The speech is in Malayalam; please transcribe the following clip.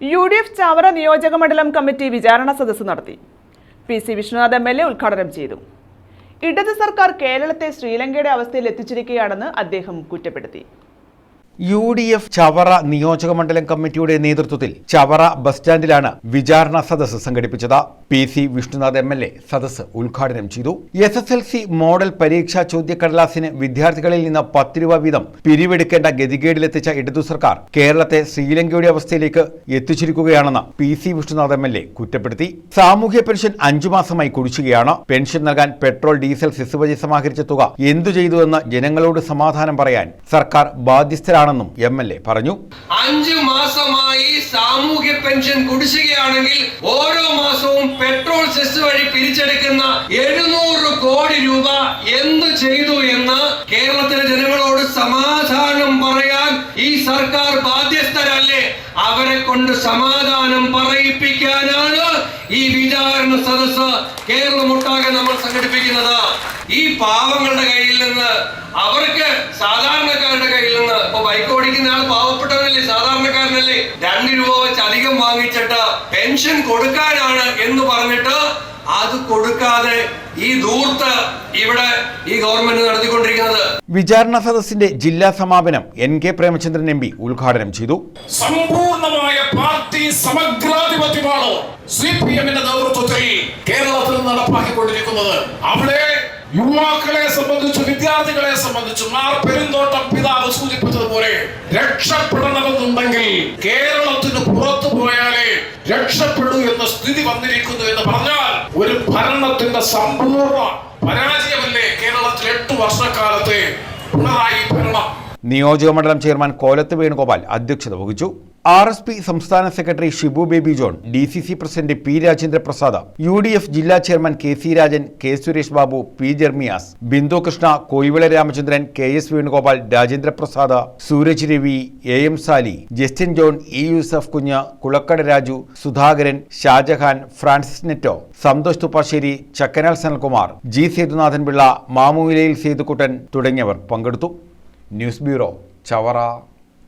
യു ഡി എഫ് ചാവറ നിയോജക മണ്ഡലം കമ്മിറ്റി വിചാരണ സദസ്സ് നടത്തി. P C Vishwanath M L A ഉദ്ഘാടനം ചെയ്തു. ഇടത് സർക്കാർ കേരളത്തെ ശ്രീലങ്കയുടെ അവസ്ഥയിൽ എത്തിച്ചിരിക്കുകയാണെന്ന് അദ്ദേഹം കുറ്റപ്പെടുത്തി. യു ഡി എഫ് ചവറ നിയോജക മണ്ഡലം കമ്മിറ്റിയുടെ നേതൃത്വത്തിൽ ചവറ ബസ് സ്റ്റാൻഡിലാണ് വിചാരണ സദസ്സ് സംഘടിപ്പിച്ചത്. P C Vishnunath M L A സദസ്സ് ഉദ്ഘാടനം ചെയ്തു. S S L C model പരീക്ഷാ ചോദ്യക്കടലാസിന് വിദ്യാർത്ഥികളിൽ നിന്ന് പത്ത് രൂപ വീതം പിരിവെടുക്കേണ്ട ഗതികേടിലെത്തിച്ച ഇടതു സർക്കാർ കേരളത്തെ ശ്രീലങ്കയുടെ അവസ്ഥയിലേക്ക് എത്തിച്ചിരിക്കുകയാണെന്ന് P C Vishnunath M L A കുറ്റപ്പെടുത്തി. സാമൂഹ്യ പെൻഷൻ അഞ്ചു മാസമായി കുടിച്ചുകയാണ് പെൻഷൻ നൽകാൻ പെട്രോൾ ഡീസൽ സെസ് വഴി സമാഹരിച്ച തുക എന്തു ചെയ്തുവെന്ന് ജനങ്ങളോട് സമാധാനം പറയാൻ സർക്കാർ ബാധ്യസ്ഥരാണെന്നും എം എൽ എ പറഞ്ഞു. അഞ്ചു മാസമായി സാമൂഹ്യ പെൻഷൻ കുടിശ്ശികയാണെങ്കിൽ ഓരോ മാസവും പെട്രോൾ സെസ് വഴി പിരിച്ചെടുക്കുന്ന എഴുന്നൂറ് കോടി രൂപ എന്ത് ചെയ്തു എന്ന് കേരളത്തിലെ ജനങ്ങളോട് സമാധാനം പറയാൻ ഈ സർക്കാർ ബാധ്യസ്ഥരല്ലേ? അവരെ കൊണ്ട് സമാധാനം പറയിപ്പിക്കാനാണ് ഈ വിചാരണ സദസ് കേരളമൊട്ടാകെ നമ്മൾ സംഘടിപ്പിക്കുന്നത്. ഈ പാവങ്ങളുടെ കയ്യിൽ നിന്ന് അവർക്ക് ഇപ്പൊ ആൾ പാവപ്പെട്ടവനല്ലേ സാധാരണക്കാരനല്ലേ? രണ്ട് രൂപ വെച്ച് അധികം വാങ്ങിച്ചിട്ട് പെൻഷൻ കൊടുക്കാനാണ് എന്ന് പറഞ്ഞിട്ട് അത് കൊടുക്കാതെ ഈ ദൂർത്ത് ഇവിടെ ഈ ഗവൺമെന്റ് നടത്തിക്കൊണ്ടിരിക്കുന്നത്. വിചാരണ സദസ്സിന്റെ ജില്ലാ സമാപനം N K Premachandran M P ഉദ്ഘാടനം ചെയ്തു. സമ്പൂർണമായ പാർട്ടി സമഗ്രാധിപത്യമാണ് സി പി എമ്മിന്റെ നേതൃത്വത്തിൽ കേരളത്തിൽ നടപ്പാക്കിക്കൊണ്ടിരിക്കുന്നത്. അവിടെ യുവാക്കളെ സംബന്ധിച്ചു വിദ്യാർത്ഥികളെ സംബന്ധിച്ചു മാർ പെരുന്തോട്ടം പിതാവ് സൂചിപ്പിച്ചതുപോലെ രക്ഷപ്പെടണമെന്നുണ്ടെങ്കിൽ കേരളത്തിന് പുറത്തു പോയാലേ രക്ഷപ്പെടൂ എന്ന സ്ഥിതി വന്നിരിക്കുന്നു എന്ന് പറഞ്ഞാൽ ഒരു ഭരണത്തിന്റെ സമ്പൂർണ പരാജയമല്ലേ കേരളത്തിൽ എട്ട് വർഷക്കാലത്തെ പിണറായി ഭരണം? നിയോജക മണ്ഡലം ചെയർമാൻ കോലത്ത് വേണുഗോപാൽ അധ്യക്ഷത വഹിച്ചു. ആർ എസ് പി സംസ്ഥാന secretary Shibu Baby John D C C president P Rajendra Prasad U D F ജില്ലാ chairman K C Rajan K Suresh Babu P Jermias Bindu Krishna Koyivila Ramachandran K S Venugopal Rajendra Prasad Sooraj Ravi A M Sali Justin John E Yusuf Kunju Kulakkada Raju Sudhakaran Shajahan Francis Netto Santhosh Thuppassery Chakkanal Sanalkumar G Sethunathan Pillai Mamuvilayil Sethukuttan തുടങ്ങിയവർ പങ്കെടുത്തു. News bureau Chavara.